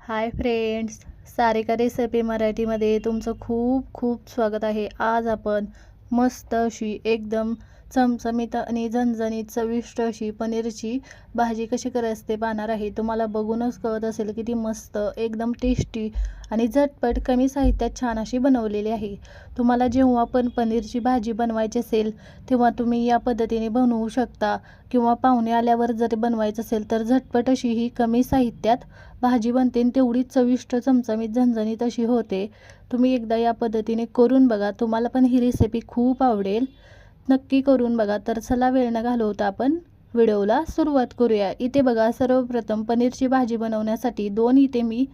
Hi friends Sarika recipe मराठीमध्ये तुमचं खूप खूप स्वागत आहे. आज आपण मस्त अशी एकदम चमचमीत आणि झणझणीत चविष्ट अशी पनीरची भाजी कशी करायची ते पाहणार आहे. तुम्हाला बघूनच कळत असेल किती मस्त एकदम टेस्टी आणि झटपट कमी साहित्यात छान अशी बनवलेली आहे. तुम्हाला जेव्हा पण पनीरची भाजी बनवायची असेल तेव्हा तुम्ही या पद्धतीने बनवू शकता किंवा पाहुणे आल्यावर जर बनवायचं असेल तर झटपट अशी ही कमी साहित्यात भाजी बनते तेवढी चविष्ट चमचमीत झणझणीत अशी होते. तुम्ही एकदा या पद्धतीने करून बघा. तुम्हाला पण ही रेसिपी खूप आवडेल. नक्की करून बघा. तर चला वेळ न घालवता आपण व्हिडिओला सुरुवात करूया. इथे बघा सर्वप्रथम पनीरची भाजी बनवण्यासाठी दोन इथे मी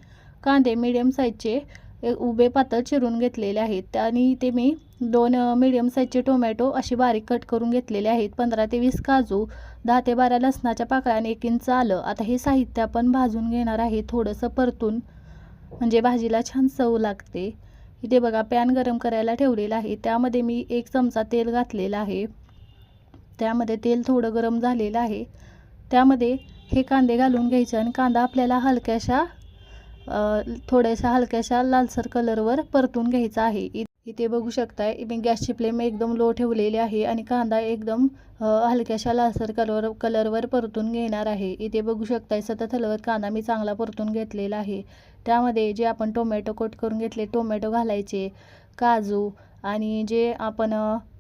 कांदे मिडियम साईजचे ए- उभे पातळ चिरून घेतलेले आहेत. आणि इथे मी दोन मिडियम साईजचे टोमॅटो असे बारीक कट करून घेतलेले आहेत. पंधरा ते वीस काजू दहा ते बारा लसणाच्या पाकळ्या आणि एक इंच आलं. आता हे साहित्य आपण भाजून घेणार आहे. थोडंसं परतून म्हणजे भाजीला छान चव लागते. इथे बघा पॅन गरम करायला ठेवलेला आहे. त्यामध्ये मी एक चमचा तेल घातलेला आहे. त्यामध्ये तेल थोडं गरम झालेलं आहे. त्यामध्ये हे कांदे घालून घ्यायचे आणि कांदा आपल्याला हलक्याशा थोड्याशा हलक्याशा लालसर कलरवर परतून घ्यायचा आहे. इथे बघू शकताय. मी गॅसची फ्लेम एकदम लो ठेवलेली आहे आणि कांदा एकदम हलक्याशा लालसर कलर कलरवर परतून घेणार आहे. इथे बघू शकताय सतत हलवत कांदा मी चांगला परतून घेतलेला आहे. त्यामध्ये जे आपण टोमॅटो कट करून घेतले टोमॅटो घालायचे काजू आणि जे आपण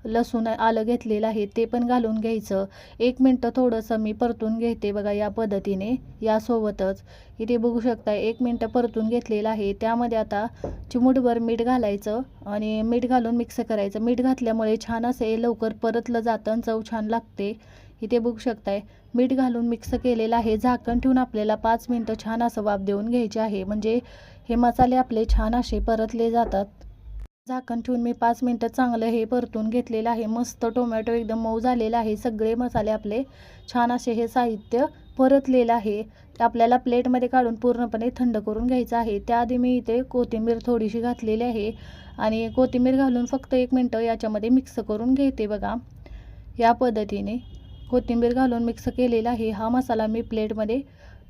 लसूण आलं घेतलेलं आहे ते पण घालून घ्यायचं. एक मिनटं थोडंसं मी परतून घेते बघा या पद्धतीने यासोबतच. इथे बघू शकता एक मिनटं परतून घेतलेलं आहे. त्यामध्ये आता चिमूटभर मीठ घालायचं आणि मीठ घालून मिक्स करायचं. मीठ घातल्यामुळे छान असे लवकर परतलं जातं आणि चव छान लागते. इथे बघू शकताय मीठ घालून मिक्स केलेलं आहे. झाकण ठेवून आपल्याला पाच मिनटं छान असं वाफ देऊन घ्यायचे आहे. म्हणजे हे मसाले आपले छान असे परतले जातात. झाकण ठेवून मी पाच मिनटं चांगलं हे परतून घेतलेलं आहे. मस्त टोमॅटो एकदम मऊ झालेला आहे. सगळे मसाले आपले छान असे हे साहित्य परतलेलं आहे. ते आपल्याला प्लेटमध्ये काढून पूर्णपणे थंड करून घ्यायचं आहे. त्याआधी मी इथे कोथिंबीर थोडीशी घातलेली आहे आणि कोथिंबीर घालून फक्त एक मिनटं याच्यामध्ये मिक्स करून घेते बघा. या पद्धतीने कोथिंबीर घालून मिक्स केलेला आहे. हा मसाला मी प्लेटमध्ये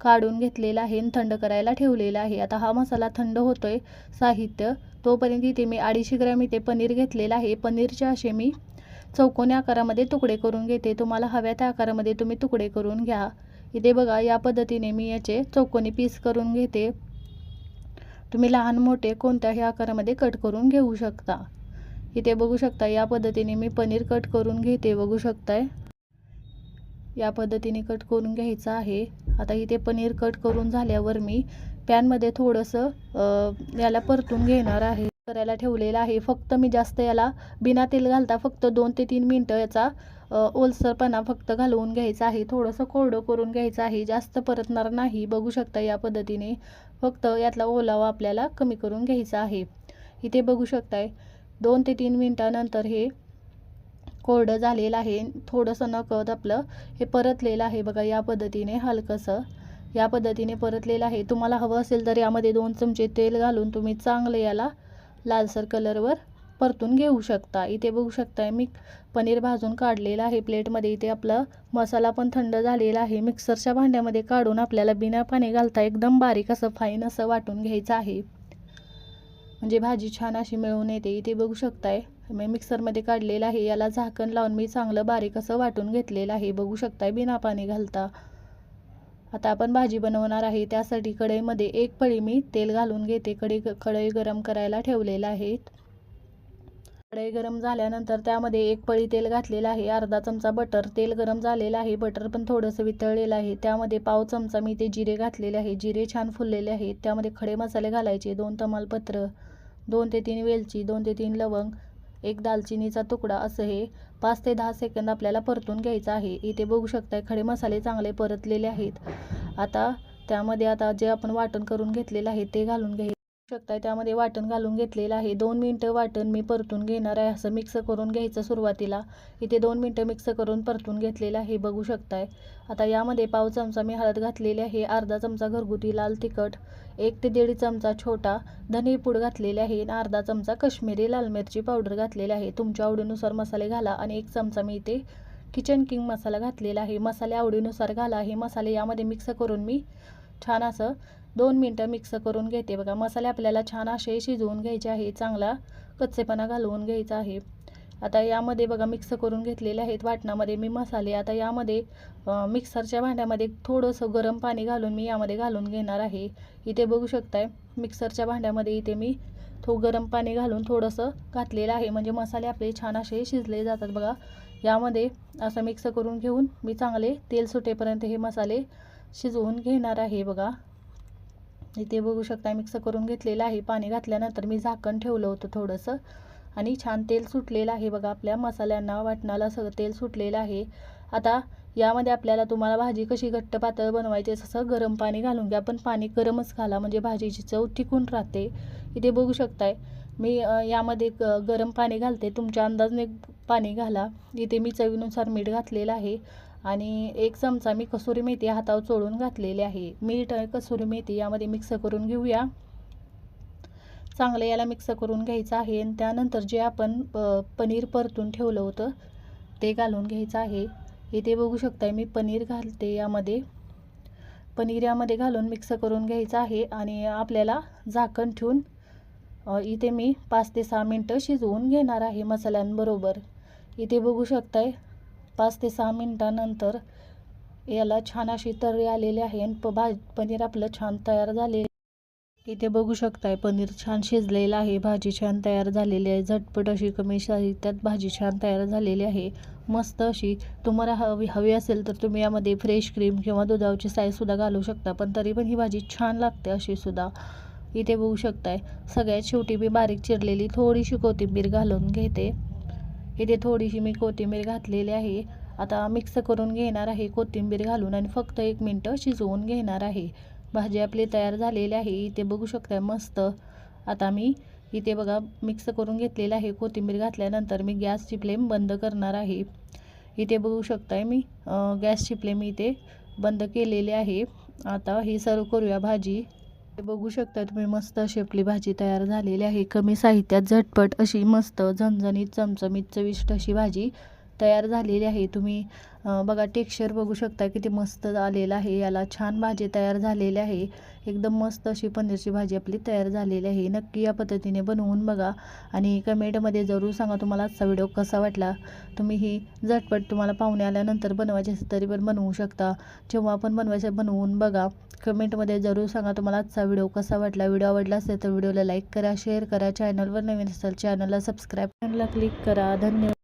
काढून घेतलेला आहे आणि थंड करायला ठेवलेला आहे. आता हा मसाला थंड होतोय साहित्य. तोपर्यंत इथे मी अडीचशे ग्रॅम इथे पनीर घेतलेलं आहे. पनीरचे असे मी चौकोनी आकारामध्ये तुकडे करून घेते. तुम्हाला हव्या त्या आकारामध्ये तुम्ही तुकडे करून घ्या. इथे बघा या पद्धतीने मी याचे चौकोनी पीस करून घेते. तुम्ही लहान मोठे कोणत्याही आकारामध्ये कट करून घेऊ शकता. इथे बघू शकता या पद्धतीने मी पनीर कट करून घेते. बघू शकताय. या पद्धतीने कट करून घ्यायचं आहे. आता इथे पनीर कट करून झाल्यावर मी पॅनमध्ये थोडंसं याला परतून घेणार आहे. करायला ठेवलेलं आहे. फक्त मी जास्त याला बिना तेल घालता फक्त दोन ते तीन मिनटं याचा ओलसरपणा फक्त घालवून घ्यायचा आहे. थोडंसं कोरडं करून घ्यायचं आहे. जास्त परतणार नाही. बघू शकता या पद्धतीने फक्त यातला ओलावा आपल्याला कमी करून घ्यायचा आहे. इथे बघू शकताय दोन ते तीन मिनटानंतर हे कोरडं झालेलं आहे. थोडंसं नकळत आपलं हे परतलेलं आहे बघा या पद्धतीने हलकंसं. या पद्धतीने परतलेलं आहे. तुम्हाला हवं असेल तर यामध्ये दोन चमचे तेल घालून तुम्ही चांगलं याला लालसर कलरवर परतून घेऊ शकता. इथे बघू शकताय मी पनीर भाजून काढलेलं आहे प्लेटमध्ये. इथे आपला मसाला पण थंड झालेला आहे. मिक्सरच्या भांड्यामध्ये काढून आपल्याला बिना पाणी घालता एकदम बारीक असं फाईन असं वाटून घ्यायचं आहे. म्हणजे भाजी छान अशी मिळून येते. इथे बघू शकताय मी मिक्सरमध्ये काढलेलं आहे. याला झाकण लावून मी चांगलं बारीक असं वाटून घेतलेलं आहे. बघू शकताय बिना पाणी घालता. आता आपण भाजी बनवणार आहे. त्यासाठी कढईमध्ये एक पळी मी तेल घालून घेते. कढई कढई गरम करायला ठेवलेलं आहे कढई गरम झाल्यानंतर त्यामध्ये एक पळी तेल घातलेलं आहे. अर्धा चमचा बटर तेल गरम झालेलं आहे. बटर पण थोडंसं वितळलेलं आहे. त्यामध्ये पाव चमचा मी ते जिरे घातलेले आहे. जिरे छान फुललेले आहेत. त्यामध्ये खडे मसाले घालायचे. दोन तमालपत्र दोन ते तीन वेलची दोन ते तीन लवंग एक दालचिनीचा तुकडा असं हे पाच ते दहा सेकंद आपल्याला परतून घ्यायचं आहे. इथे बघू शकताय खडे मसाले चांगले परतलेले आहेत. आता त्यामध्ये आता जे आपण वाटण करून घेतलेलं आहे ते घालून घ्यायचं. शकताय त्यामध्ये वाटण घालून घेतलेलं आहे. दोन मिनटं वाटण मी परतून घेणार आहे असं मिक्स करून घ्यायचं सुरुवातीला. इथे दोन मिनटं मिक्स करून परतून घेतलेलं आहे बघू शकताय. आता यामध्ये पाव चमचा मी हळद घातलेली आहे अर्धा चमचा घरगुती लाल तिखट एक ते दीड चमचा छोटा धनेपूड घातलेले आहे आणि अर्धा चमचा कश्मीरी लाल मिरची पावडर घातलेली आहे. तुमच्या आवडीनुसार मसाले घाला आणि एक चमचा मी इथे किचन किंग मसाला घातलेला आहे. मसाले आवडीनुसार घाला. हे मसाले यामध्ये मिक्स करून मी छान असं दोन मिनटं मिक्स करून घेते. बघा मसाले आपल्याला छान असे शिजवून घ्यायचे आहे चांगला कच्चेपणा घालवून घ्यायचा आहे. आता यामध्ये बघा मिक्स करून घेतलेले आहेत वाटणामध्ये मी मसाले. आता यामध्ये मिक्सरच्या भांड्यामध्ये थोडंसं गरम पाणी घालून मी यामध्ये घालून घेणार आहे. इथे बघू शकताय मिक्सरच्या भांड्यामध्ये इथे मी थो गरम पाणी घालून थोडंसं घातलेलं आहे. म्हणजे मसाले आपले छान असे शिजले जातात बघा. यामध्ये असं मिक्स करून घेऊन मी चांगले तेल सुटेपर्यंत हे मसाले शिजवून घेणार आहे बघा. इथे बघू शकता मिक्स करून घेतलेलं आहे. पाणी घातल्यानंतर मी झाकण ठेवलं होतं थोडंसं. आणि छान तेल सुटलेलं आहे बघा आपल्या मसाल्यांना वाटणाला सगळं तेल सुटलेलं आहे. आता यामध्ये आपल्याला तुम्हाला भाजी कशी घट्ट पातळ बनवायची आहे तसं गरम पाणी घालून घ्या. पण पाणी गरमच घाला म्हणजे भाजीची चव टिकून राहते. इथे बघू शकताय मी यामध्ये गरम पाणी घालते. तुमच्या अंदाजने पाणी घाला. इथे मी चवीनुसार मीठ घातलेलं आहे. आणि एक चमचा मी कसुरी मेथी हातावर चोळून घातलेली आहे. मीठ आणि कसुरी मेथी यामध्ये मिक्स करून घेऊया. चांगलं याला मिक्स करून घ्यायचं आहे आणि त्यानंतर जे आपण प पनीर परतून ठेवलं होतं ते घालून घ्यायचं आहे. इथे बघू शकताय मी पनीर घालते यामध्ये. पनीर यामध्ये घालून मिक्स करून घ्यायचं आहे आणि आपल्याला झाकण ठेवून इथे मी पाच ते सहा मिनटं शिजवून घेणार आहे मसाल्यांबरोबर. इथे बघू शकताय पाच ते सहा मिनटानंतर याला छान अशी तर्री आलेली आहे आणि प भाज पनीर आपलं छान तयार झाले इथे बघू शकताय पनीर छान शिजलेलं आहे भाजी छान तयार झालेली आहे झटपट अशी कमी साहित्यात भाजी छान तयार झालेली आहे. मस्त अशी तुम्हाला हवी हवी असेल तर तुम्ही यामध्ये फ्रेश क्रीम किंवा दुधाची साईसुद्धा घालू शकता पण तरी पण ही भाजी छान लागते अशी सुद्धा. इथे बघू शकताय सगळ्यात शेवटी मी बारीक चिरलेली थोडीशी कोथिंबीर घालून घेते. इथे थोडीशी मी कोथिंबीर घातलेली आहे आता मिक्स करून घेणार आहे कोथिंबीर घालून आणि फक्त एक मिनटं शिजवून घेणार आहे. भाजी आपली तयार झालेली आहे इथे बघू शकता मस्त. आता मी इथे बघा मिक्स करून घेतलेलं आहे कोथिंबीर घातल्यानंतर मी गॅसची फ्लेम बंद करणार आहे. इथे बघू शकताय मी गॅसची फ्लेम इथे बंद केलेली आहे. आता ही सर्व करूया भाजी. बघू शकता तुम्ही मस्त अशी आपली भाजी तयार झालेली आहे. कमी साहित्यात झटपट अशी मस्त झणझणीत चमचमीत चविष्ट अशी भाजी. तयार झालेली आहे. तुम्ही बघा टेक्स्चर बघू शकता किती मस्त आलेलं आहे. याला छान भाजी तयार झालेली आहे. एकदम मस्त अशी पनीरची भाजी आपली तयार झालेली आहे. नक्की या पद्धतीने बनवून बघा. आणि कमेंटमध्ये जरूर सांगा तुम्हाला आजचा व्हिडिओ कसा वाटला. तुम्ही ही झटपट तुम्हाला पाहुणे आल्यानंतर बनवायचे असेल तरी पण बनवू शकता. जेव्हा पण बनवायचं बनवून बघा कमेंटमध्ये जरूर सांगा तुम्हाला आजचा व्हिडिओ कसा वाटला. व्हिडिओ आवडला असेल तर व्हिडिओला लाईक करा शेअर करा. चॅनलवर नवीन असेल चॅनलला सबस्क्राईब क्लिक करा. धन्यवाद.